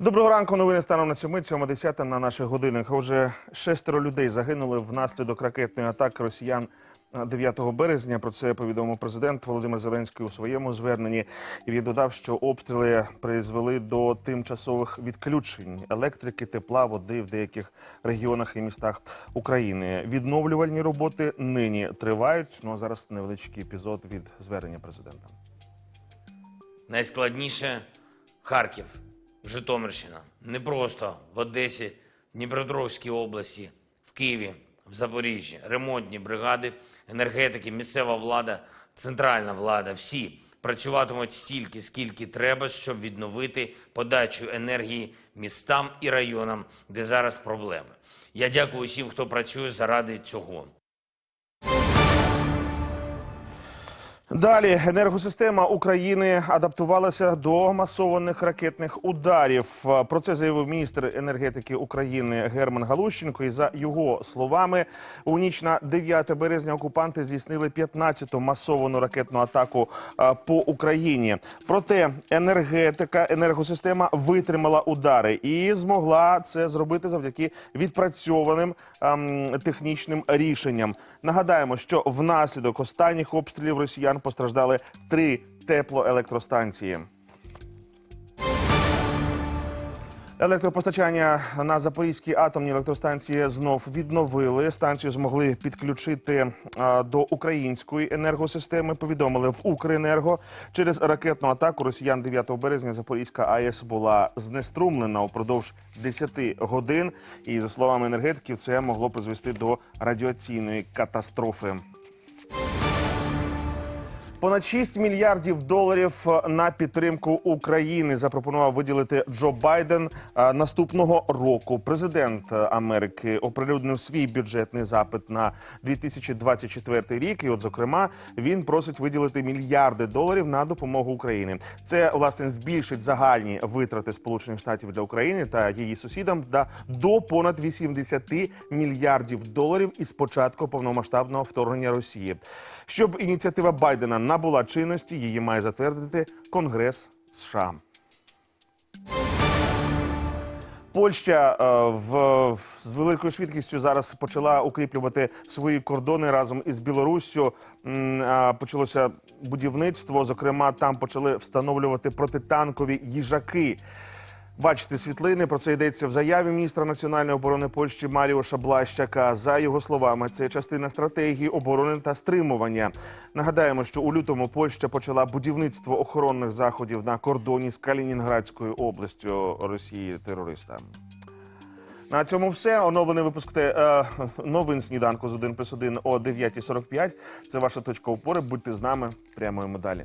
Доброго ранку. Новини станом на мить, 7.10 на наших годинах. Уже шестеро людей загинули внаслідок ракетної атаки росіян 9 березня. Про це повідомив президент Володимир Зеленський у своєму зверненні. І він додав, що обстріли призвели до тимчасових відключень електрики, тепла, води в деяких регіонах і містах України. Відновлювальні роботи нині тривають. Ну а зараз невеличкий епізод від звернення президента. Найскладніше Харків, Житомирщина. Не просто в Одесі, Дніпропетровській області, в Києві, в Запоріжжі, ремонтні бригади, енергетики, місцева влада, центральна влада. Всі працюватимуть стільки, скільки треба, щоб відновити подачу енергії містам і районам, де зараз проблеми. Я дякую всім, хто працює заради цього. Далі енергосистема України адаптувалася до масованих ракетних ударів. Про це заявив міністр енергетики України Герман Галущенко. І за його словами, у ніч на 9 березня окупанти здійснили 15-ту масовану ракетну атаку по Україні. Проте енергетика, енергосистема витримала удари і змогла це зробити завдяки відпрацьованим ем, технічним рішенням. Нагадаємо, що внаслідок останніх обстрілів росіян постраждали три теплоелектростанції. Електропостачання на Запорізькій атомній електростанції знов відновили. Станцію змогли підключити до української енергосистеми. Повідомили в Укренерго. Через ракетну атаку росіян 9 березня Запорізька АЕС була знеструмлена упродовж 10 годин. І за словами енергетиків, це могло призвести до радіаційної катастрофи. Понад 6 мільярдів доларів на підтримку України запропонував виділити Джо Байден наступного року. Президент Америки оприлюднив свій бюджетний запит на 2024 рік. І, от, зокрема, він просить виділити мільярди доларів на допомогу Україні. Це власне збільшить загальні витрати Сполучених Штатів для України та її сусідам да до понад 80 мільярдів доларів із початку повномасштабного вторгнення Росії. Щоб ініціатива Байдена набула чинності, її має затвердити Конгрес США. Польща е, в з великою швидкістю зараз почала укріплювати свої кордони разом із Білоруссю. Почалося будівництво. Зокрема, там почали встановлювати протитанкові їжаки. Бачите світлини. Про це йдеться в заяві міністра національної оборони Польщі Маріоша Блащака. За його словами, це частина стратегії оборони та стримування. Нагадаємо, що у лютому Польща почала будівництво охоронних заходів на кордоні з Калінінградською областю Росії терориста. На цьому все. Оновлений випуск те, е, новин сніданку з 1 плюс 1 о 9.45. Це ваша точка опори. Будьте з нами. Прямуємо далі.